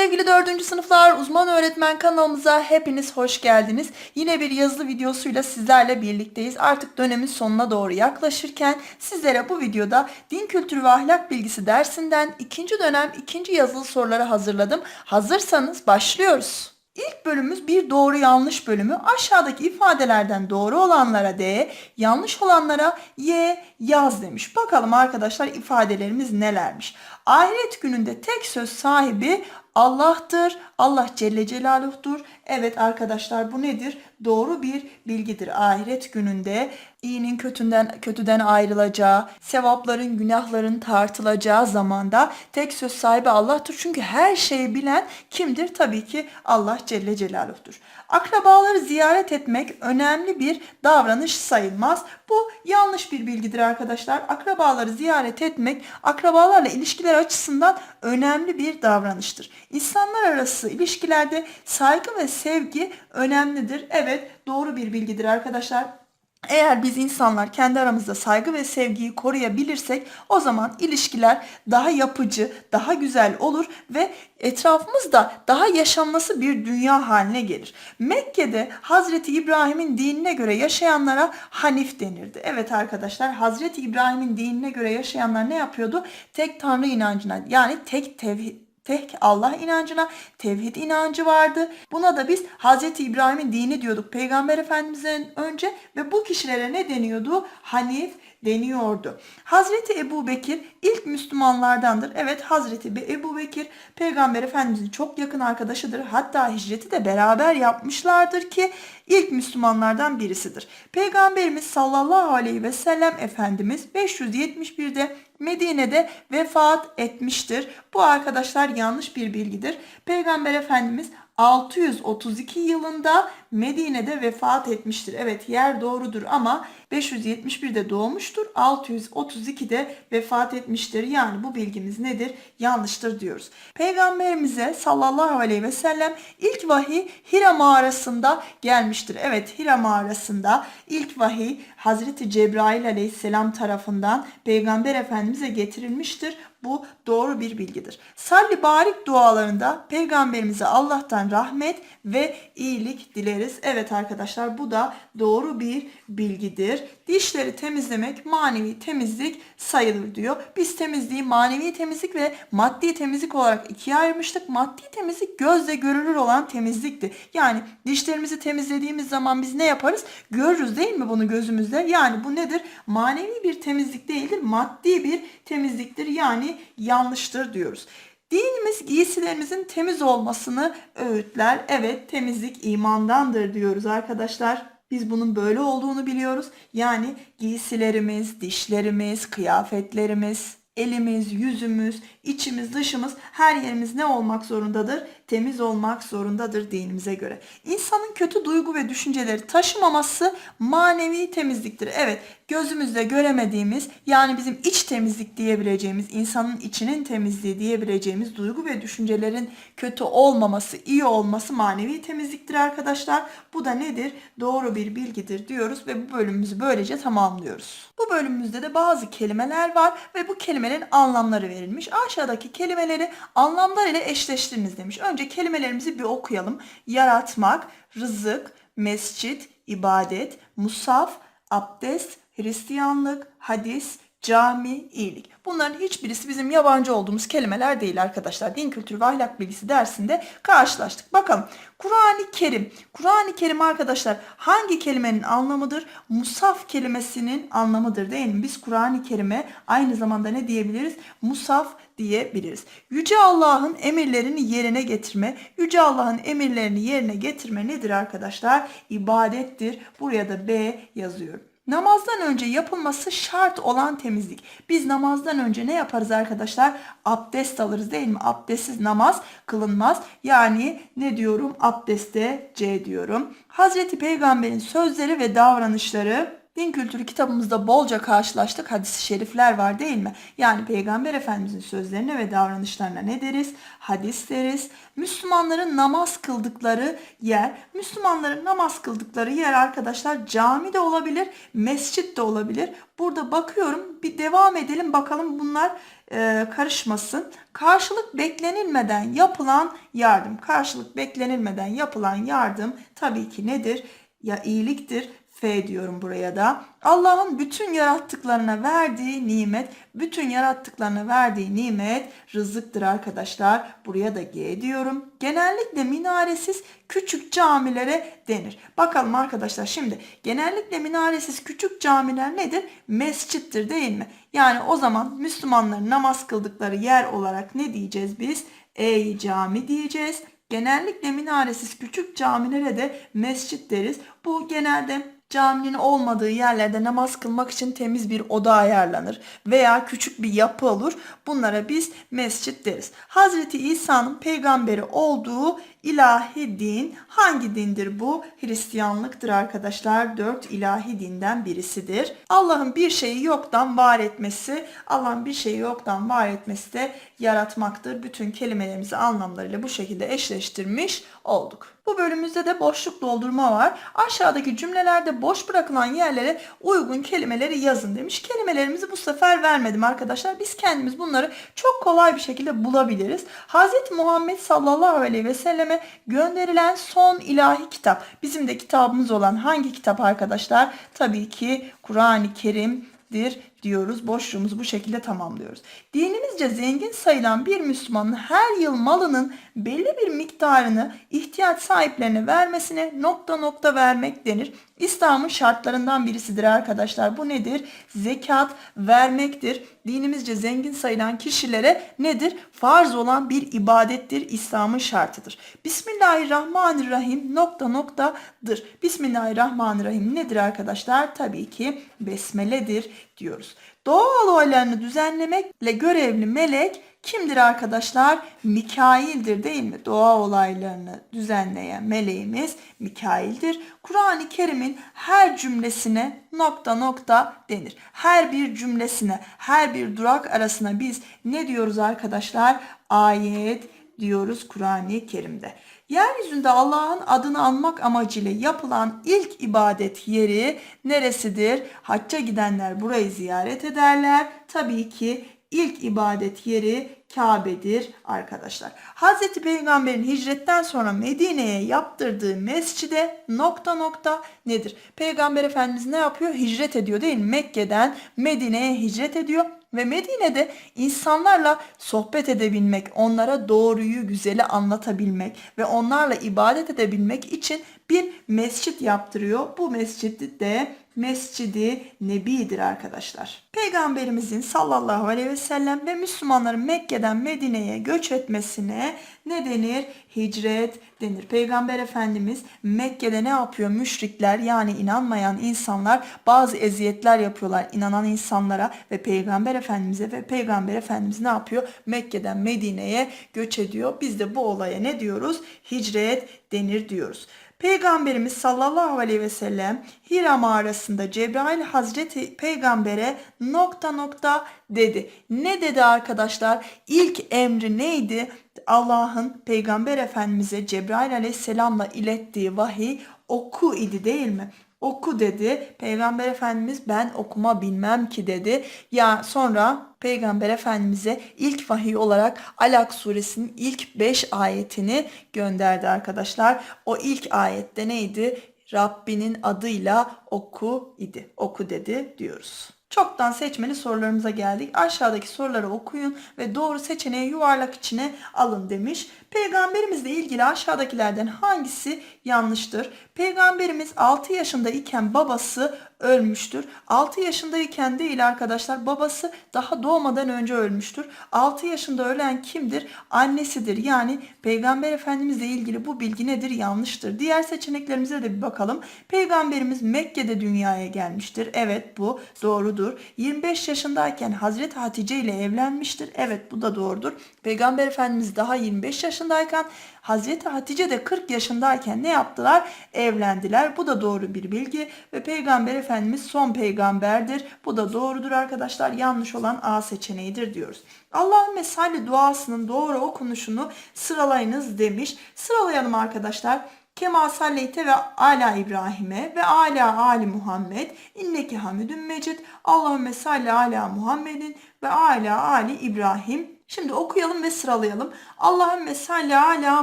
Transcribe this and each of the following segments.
sevgili 4. sınıflar uzman öğretmen kanalımıza hepiniz hoş geldiniz. Yine bir yazılı videosuyla sizlerle birlikteyiz. Artık dönemin sonuna doğru yaklaşırken sizlere bu videoda din kültürü ve ahlak bilgisi dersinden ikinci dönem ikinci yazılı soruları hazırladım. Hazırsanız başlıyoruz. İlk bölümümüz bir doğru yanlış bölümü. Aşağıdaki ifadelerden doğru olanlara D, yanlış olanlara Y yaz demiş. Bakalım arkadaşlar ifadelerimiz nelermiş. Ahiret gününde tek söz sahibi Allah'tır. Allah Celle Celaluh'tur. Evet arkadaşlar bu nedir? Doğru bir bilgidir. Ahiret gününde iyinin kötüden kötüden ayrılacağı, sevapların günahların tartılacağı zamanda tek söz sahibi Allah'tır. Çünkü her şeyi bilen kimdir? Tabii ki Allah Celle Celaluh'tur. Akrabaları ziyaret etmek önemli bir davranış sayılmaz. Bu yanlış bir bilgidir arkadaşlar. Akrabaları ziyaret etmek akrabalarla ilişkiler açısından önemli bir davranıştır. İnsanlar arası ilişkilerde saygı ve sevgi önemlidir. Evet doğru bir bilgidir arkadaşlar. Eğer biz insanlar kendi aramızda saygı ve sevgiyi koruyabilirsek o zaman ilişkiler daha yapıcı, daha güzel olur ve etrafımızda daha yaşanması bir dünya haline gelir. Mekke'de Hazreti İbrahim'in dinine göre yaşayanlara Hanif denirdi. Evet arkadaşlar Hazreti İbrahim'in dinine göre yaşayanlar ne yapıyordu? Tek Tanrı inancına yani tek tevhid tek Allah inancına, tevhid inancı vardı. Buna da biz Hz. İbrahim'in dini diyorduk Peygamber Efendimiz'den önce ve bu kişilere ne deniyordu? Hanif deniyordu. Hazreti Ebu Bekir ilk Müslümanlardandır. Evet Hazreti Ebu Bekir Peygamber Efendimizin çok yakın arkadaşıdır. Hatta hicreti de beraber yapmışlardır ki ilk Müslümanlardan birisidir. Peygamberimiz sallallahu aleyhi ve sellem Efendimiz 571'de Medine'de vefat etmiştir. Bu arkadaşlar yanlış bir bilgidir. Peygamber Efendimiz 632 yılında Medine'de vefat etmiştir. Evet yer doğrudur ama 571'de doğmuştur. 632'de vefat etmiştir. Yani bu bilgimiz nedir? Yanlıştır diyoruz. Peygamberimize sallallahu aleyhi ve sellem ilk vahiy Hira mağarasında gelmiştir. Evet Hira mağarasında ilk vahiy Hazreti Cebrail aleyhisselam tarafından Peygamber Efendimiz'e getirilmiştir. Bu doğru bir bilgidir. Salli barik dualarında peygamberimize Allah'tan rahmet ve iyilik dileriz. Evet arkadaşlar bu da doğru bir bilgidir. Dişleri temizlemek manevi temizlik sayılır diyor. Biz temizliği manevi temizlik ve maddi temizlik olarak ikiye ayırmıştık. Maddi temizlik gözle görülür olan temizlikti. Yani dişlerimizi temizlediğimiz zaman biz ne yaparız? Görürüz değil mi bunu gözümüzde? Yani bu nedir? Manevi bir temizlik değildir. Maddi bir temizliktir. Yani yanlıştır diyoruz. Dinimiz giysilerimizin temiz olmasını öğütler. Evet temizlik imandandır diyoruz arkadaşlar. Biz bunun böyle olduğunu biliyoruz. Yani giysilerimiz, dişlerimiz, kıyafetlerimiz, elimiz, yüzümüz, içimiz, dışımız her yerimiz ne olmak zorundadır? Temiz olmak zorundadır dinimize göre. İnsanın kötü duygu ve düşünceleri taşımaması manevi temizliktir. Evet gözümüzle göremediğimiz yani bizim iç temizlik diyebileceğimiz, insanın içinin temizliği diyebileceğimiz duygu ve düşüncelerin kötü olmaması, iyi olması manevi temizliktir arkadaşlar. Bu da nedir? Doğru bir bilgidir diyoruz ve bu bölümümüzü böylece tamamlıyoruz. Bu bölümümüzde de bazı kelimeler var ve bu kelimelerin anlamları verilmiş. Aşağıdaki kelimeleri anlamlar ile eşleştiriniz demiş. Önce kelimelerimizi bir okuyalım. Yaratmak, rızık, mescit, ibadet, musaf, abdest, Hristiyanlık, hadis, cami, iyilik. Bunların hiçbirisi bizim yabancı olduğumuz kelimeler değil arkadaşlar. Din kültürü ve ahlak bilgisi dersinde karşılaştık. Bakalım Kur'an-ı Kerim. Kur'an-ı Kerim arkadaşlar hangi kelimenin anlamıdır? Musaf kelimesinin anlamıdır değil mi? Biz Kur'an-ı Kerim'e aynı zamanda ne diyebiliriz? Musaf diyebiliriz. Yüce Allah'ın emirlerini yerine getirme. Yüce Allah'ın emirlerini yerine getirme nedir arkadaşlar? İbadettir. Buraya da B yazıyorum. Namazdan önce yapılması şart olan temizlik. Biz namazdan önce ne yaparız arkadaşlar? Abdest alırız değil mi? Abdestsiz namaz kılınmaz. Yani ne diyorum? Abdeste C diyorum. Hazreti Peygamber'in sözleri ve davranışları Din kültürü kitabımızda bolca karşılaştık hadis-i şerifler var değil mi? Yani Peygamber Efendimizin sözlerine ve davranışlarına ne deriz? Hadis deriz. Müslümanların namaz kıldıkları yer, Müslümanların namaz kıldıkları yer arkadaşlar cami de olabilir, mescit de olabilir. Burada bakıyorum bir devam edelim bakalım bunlar e, karışmasın. Karşılık beklenilmeden yapılan yardım. Karşılık beklenilmeden yapılan yardım tabii ki nedir? Ya iyiliktir. F diyorum buraya da. Allah'ın bütün yarattıklarına verdiği nimet, bütün yarattıklarına verdiği nimet rızıktır arkadaşlar. Buraya da G diyorum. Genellikle minaresiz küçük camilere denir. Bakalım arkadaşlar şimdi genellikle minaresiz küçük camiler nedir? Mescittir değil mi? Yani o zaman Müslümanların namaz kıldıkları yer olarak ne diyeceğiz biz? Ey cami diyeceğiz. Genellikle minaresiz küçük camilere de mescit deriz. Bu genelde caminin olmadığı yerlerde namaz kılmak için temiz bir oda ayarlanır veya küçük bir yapı olur. Bunlara biz mescit deriz. Hazreti İsa'nın peygamberi olduğu ilahi din hangi dindir bu? Hristiyanlıktır arkadaşlar. Dört ilahi dinden birisidir. Allah'ın bir şeyi yoktan var etmesi, Allah'ın bir şeyi yoktan var etmesi de yaratmaktır. Bütün kelimelerimizi anlamlarıyla bu şekilde eşleştirmiş olduk. Bu bölümümüzde de boşluk doldurma var. Aşağıdaki cümlelerde boş bırakılan yerlere uygun kelimeleri yazın demiş. Kelimelerimizi bu sefer vermedim arkadaşlar. Biz kendimiz bunları çok kolay bir şekilde bulabiliriz. Hz. Muhammed sallallahu aleyhi ve selleme gönderilen son ilahi kitap. Bizim de kitabımız olan hangi kitap arkadaşlar? Tabii ki Kur'an-ı Kerim'dir diyoruz. Boşluğumuzu bu şekilde tamamlıyoruz. Dinimizce zengin sayılan bir Müslümanın her yıl malının belli bir miktarını ihtiyaç sahiplerine vermesine nokta nokta vermek denir. İslam'ın şartlarından birisidir arkadaşlar. Bu nedir? Zekat vermektir. Dinimizce zengin sayılan kişilere nedir? Farz olan bir ibadettir. İslam'ın şartıdır. Bismillahirrahmanirrahim nokta noktadır. Bismillahirrahmanirrahim nedir arkadaşlar? Tabii ki besmeledir diyoruz. Doğa olaylarını düzenlemekle görevli melek kimdir arkadaşlar? Mikail'dir değil mi? Doğa olaylarını düzenleyen meleğimiz Mikail'dir. Kur'an-ı Kerim'in her cümlesine nokta nokta denir. Her bir cümlesine, her bir durak arasına biz ne diyoruz arkadaşlar? Ayet diyoruz Kur'an-ı Kerim'de. Yeryüzünde Allah'ın adını anmak amacıyla yapılan ilk ibadet yeri neresidir? Hacca gidenler burayı ziyaret ederler. Tabii ki ilk ibadet yeri Kabe'dir arkadaşlar. Hazreti Peygamber'in hicretten sonra Medine'ye yaptırdığı mescide nokta nokta nedir? Peygamber Efendimiz ne yapıyor? Hicret ediyor değil mi? Mekke'den Medine'ye hicret ediyor ve Medine'de insanlarla sohbet edebilmek, onlara doğruyu, güzeli anlatabilmek ve onlarla ibadet edebilmek için bir mescit yaptırıyor. Bu mescidi de Mescidi Nebi'dir arkadaşlar. Peygamberimizin sallallahu aleyhi ve sellem ve Müslümanların Mekke'den Medine'ye göç etmesine ne denir? Hicret denir. Peygamber Efendimiz Mekke'de ne yapıyor? Müşrikler yani inanmayan insanlar bazı eziyetler yapıyorlar inanan insanlara ve Peygamber Efendimiz'e ve Peygamber Efendimiz ne yapıyor? Mekke'den Medine'ye göç ediyor. Biz de bu olaya ne diyoruz? Hicret denir diyoruz. Peygamberimiz sallallahu aleyhi ve sellem Hira mağarasında Cebrail Hazreti Peygamber'e nokta nokta dedi. Ne dedi arkadaşlar? İlk emri neydi? Allah'ın Peygamber Efendimiz'e Cebrail aleyhisselamla ilettiği vahiy oku idi değil mi? Oku dedi. Peygamber Efendimiz ben okuma bilmem ki dedi. Ya sonra Peygamber Efendimiz'e ilk vahiy olarak Alak suresinin ilk 5 ayetini gönderdi arkadaşlar. O ilk ayette neydi? Rabbinin adıyla oku idi. Oku dedi diyoruz. Çoktan seçmeli sorularımıza geldik. Aşağıdaki soruları okuyun ve doğru seçeneği yuvarlak içine alın demiş. Peygamberimizle ilgili aşağıdakilerden hangisi yanlıştır? Peygamberimiz 6 yaşında iken babası ölmüştür. 6 yaşındayken değil arkadaşlar babası daha doğmadan önce ölmüştür. 6 yaşında ölen kimdir? Annesidir. Yani Peygamber Efendimizle ilgili bu bilgi nedir? Yanlıştır. Diğer seçeneklerimize de bir bakalım. Peygamberimiz Mekke'de dünyaya gelmiştir. Evet bu doğrudur. 25 yaşındayken Hazreti Hatice ile evlenmiştir. Evet bu da doğrudur. Peygamber Efendimiz daha 25 yaşındayken Hazreti Hatice de 40 yaşındayken ne yaptılar? Evlendiler. Bu da doğru bir bilgi ve Peygamber Efendimiz son peygamberdir. Bu da doğrudur arkadaşlar. Yanlış olan A seçeneğidir diyoruz. Allahümme salli duasının doğru okunuşunu sıralayınız demiş. Sıralayalım arkadaşlar. Kema salleyte ve ala İbrahim'e ve ala ali Muhammed inneki hamidun mecid. Allahümme salli ala Muhammedin ve ala ali İbrahim. Şimdi okuyalım ve sıralayalım. Allahümme salli ala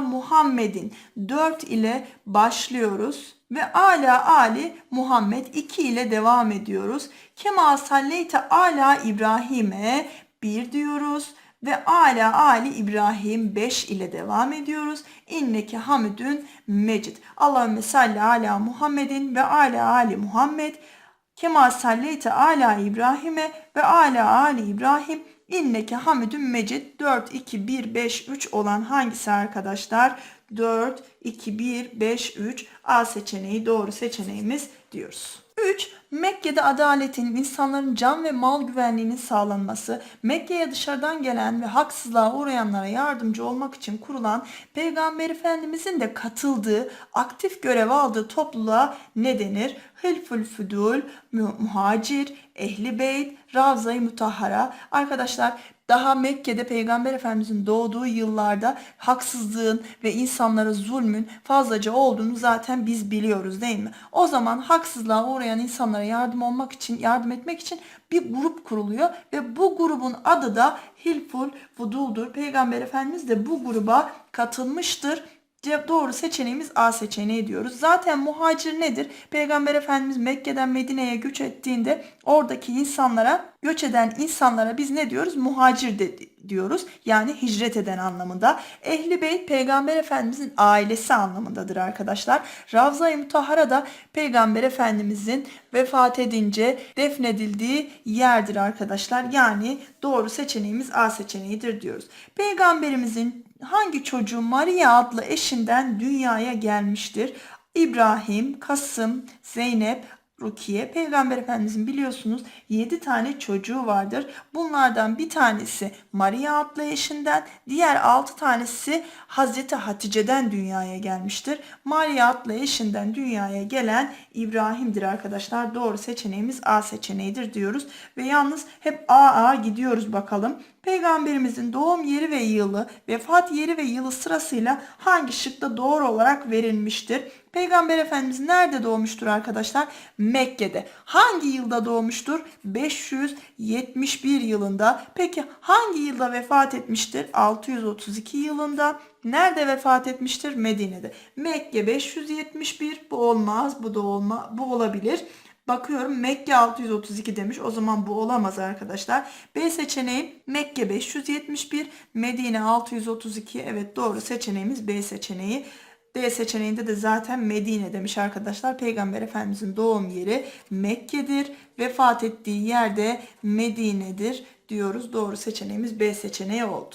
Muhammedin 4 ile başlıyoruz ve ala ali Muhammed 2 ile devam ediyoruz. Kema salleyte ala İbrahim'e 1 diyoruz ve ala ali İbrahim 5 ile devam ediyoruz. İnneke hamidün mecid. Allahümme salli ala Muhammedin ve ala ali Muhammed. Kema salleyte ala İbrahim'e ve ala ali İbrahim. İnneke hamidün mecid 4, 2, 1, 5, 3 olan hangisi arkadaşlar? 4, 2, 1, 5, 3 A seçeneği doğru seçeneğimiz diyoruz. 3. Mekke'de adaletin, insanların can ve mal güvenliğinin sağlanması, Mekke'ye dışarıdan gelen ve haksızlığa uğrayanlara yardımcı olmak için kurulan Peygamber Efendimizin de katıldığı, aktif görev aldığı topluluğa ne denir? Hılful mu- Muhacir, Ehli Beyt, Ravza-i Mutahhara. Arkadaşlar daha Mekke'de Peygamber Efendimizin doğduğu yıllarda haksızlığın ve insanlara zulmün fazlaca olduğunu zaten biz biliyoruz değil mi? O zaman haksızlığa uğrayan insanlara yardım olmak için, yardım etmek için bir grup kuruluyor ve bu grubun adı da Hilful Fudul'dur. Peygamber Efendimiz de bu gruba katılmıştır. Doğru seçeneğimiz A seçeneği diyoruz. Zaten muhacir nedir? Peygamber Efendimiz Mekke'den Medine'ye göç ettiğinde oradaki insanlara, göç eden insanlara biz ne diyoruz? Muhacir de diyoruz. Yani hicret eden anlamında. Ehli Beyt Peygamber Efendimizin ailesi anlamındadır arkadaşlar. Ravza-i Mutahhara da Peygamber Efendimizin vefat edince defnedildiği yerdir arkadaşlar. Yani doğru seçeneğimiz A seçeneğidir diyoruz. Peygamberimizin hangi çocuğu Maria adlı eşinden dünyaya gelmiştir? İbrahim, Kasım, Zeynep, Rukiye. Peygamber Efendimizin biliyorsunuz 7 tane çocuğu vardır. Bunlardan bir tanesi Maria adlı eşinden, diğer 6 tanesi Hazreti Hatice'den dünyaya gelmiştir. Maria adlı eşinden dünyaya gelen İbrahim'dir arkadaşlar. Doğru seçeneğimiz A seçeneğidir diyoruz. Ve yalnız hep A A gidiyoruz bakalım. Peygamberimizin doğum yeri ve yılı, vefat yeri ve yılı sırasıyla hangi şıkta doğru olarak verilmiştir? Peygamber Efendimiz nerede doğmuştur arkadaşlar? Mekke'de. Hangi yılda doğmuştur? 571 yılında. Peki hangi yılda vefat etmiştir? 632 yılında. Nerede vefat etmiştir? Medine'de. Mekke 571 bu olmaz, bu da olma, bu olabilir. Bakıyorum Mekke 632 demiş. O zaman bu olamaz arkadaşlar. B seçeneği Mekke 571, Medine 632. Evet doğru seçeneğimiz B seçeneği. D seçeneğinde de zaten Medine demiş arkadaşlar. Peygamber Efendimizin doğum yeri Mekke'dir. Vefat ettiği yerde Medine'dir diyoruz. Doğru seçeneğimiz B seçeneği oldu.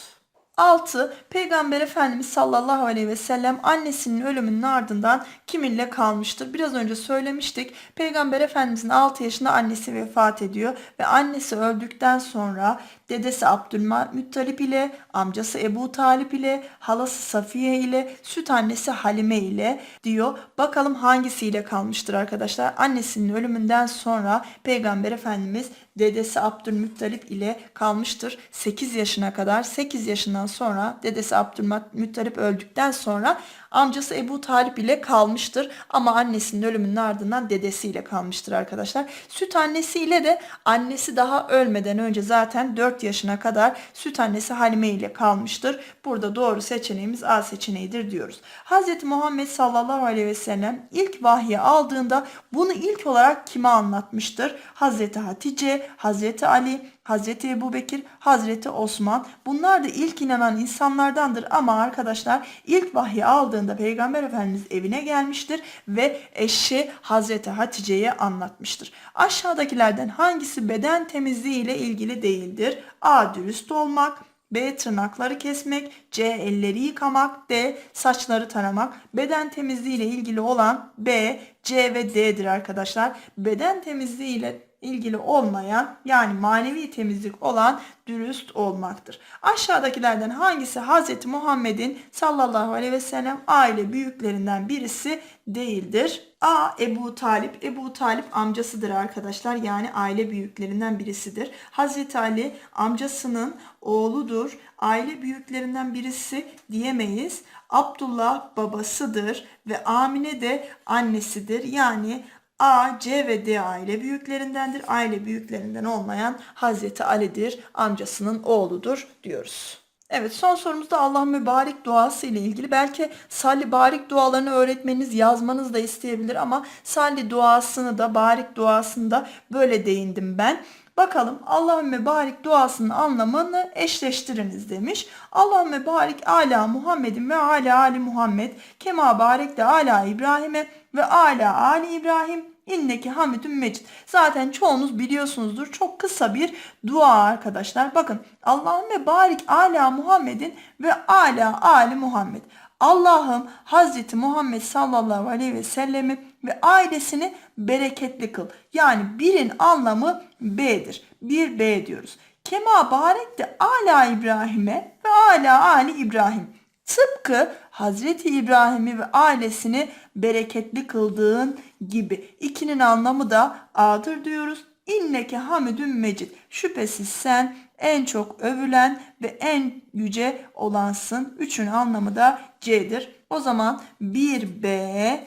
6. Peygamber Efendimiz sallallahu aleyhi ve sellem annesinin ölümünün ardından kiminle kalmıştır? Biraz önce söylemiştik. Peygamber Efendimizin 6 yaşında annesi vefat ediyor ve annesi öldükten sonra dedesi Abdülmuttalip ile, amcası Ebu Talip ile, halası Safiye ile, süt annesi Halime ile diyor. Bakalım hangisiyle kalmıştır arkadaşlar? Annesinin ölümünden sonra Peygamber Efendimiz dedesi Abdülmuttalip ile kalmıştır. 8 yaşına kadar 8 yaşından sonra dedesi Abdülmuttalip öldükten sonra amcası Ebu Talip ile kalmıştır. Ama annesinin ölümünün ardından dedesiyle kalmıştır arkadaşlar. Süt annesiyle de annesi daha ölmeden önce zaten 4 yaşına kadar süt annesi Halime ile kalmıştır. Burada doğru seçeneğimiz A seçeneğidir diyoruz. Hz. Muhammed sallallahu aleyhi ve sellem ilk vahyi aldığında bunu ilk olarak kime anlatmıştır? Hz. Hatice, Hz. Ali, Hazreti Ebu Bekir, Hazreti Osman bunlar da ilk inanan insanlardandır ama arkadaşlar ilk vahyi aldığında Peygamber Efendimiz evine gelmiştir ve eşi Hazreti Hatice'ye anlatmıştır. Aşağıdakilerden hangisi beden temizliği ile ilgili değildir? A. Dürüst olmak B. Tırnakları kesmek. C. Elleri yıkamak. D. Saçları taramak. Beden temizliği ile ilgili olan B, C ve D'dir arkadaşlar. Beden temizliği ile ilgili olmayan yani manevi temizlik olan dürüst olmaktır. Aşağıdakilerden hangisi Hz. Muhammed'in sallallahu aleyhi ve sellem aile büyüklerinden birisi değildir? A. Ebu Talip. Ebu Talip amcasıdır arkadaşlar. Yani aile büyüklerinden birisidir. Hazreti Ali amcasının oğludur. Aile büyüklerinden birisi diyemeyiz. Abdullah babasıdır ve Amine de annesidir. Yani A, C ve D aile büyüklerindendir. Aile büyüklerinden olmayan Hazreti Ali'dir. Amcasının oğludur diyoruz. Evet son sorumuzda Allah mübarek duası ile ilgili. Belki salli barik dualarını öğretmeniz, yazmanız da isteyebilir ama salli duasını da barik duasını da böyle değindim ben. Bakalım Allahümme barik duasının anlamını eşleştiriniz demiş. Allahümme barik ala Muhammedin ve ala ali Muhammed kema barek de ala İbrahim'e ve ala ali İbrahim İnneki hamidun mecid. Zaten çoğunuz biliyorsunuzdur. Çok kısa bir dua arkadaşlar. Bakın Allahümme barik ala Muhammedin ve ala ali Muhammed. Allah'ım Hazreti Muhammed sallallahu aleyhi ve sellemi ve ailesini bereketli kıl. Yani birin anlamı B'dir. Bir B diyoruz. Kema barek de ala İbrahim'e ve ala ali İbrahim. Tıpkı Hazreti İbrahim'i ve ailesini bereketli kıldığın gibi. İkinin anlamı da A'dır diyoruz. İnneke hamidun mecid. Şüphesiz sen en çok övülen ve en yüce olansın. Üçün anlamı da C'dir. O zaman 1B,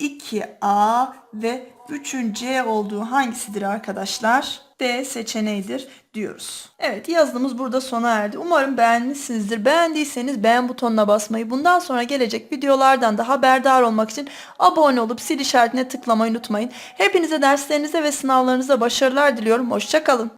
2A ve 3'ün C olduğu hangisidir arkadaşlar? D seçeneğidir diyoruz. Evet yazımız burada sona erdi. Umarım beğenmişsinizdir. Beğendiyseniz beğen butonuna basmayı, bundan sonra gelecek videolardan da haberdar olmak için abone olup sil işaretine tıklamayı unutmayın. Hepinize derslerinize ve sınavlarınıza başarılar diliyorum. Hoşçakalın.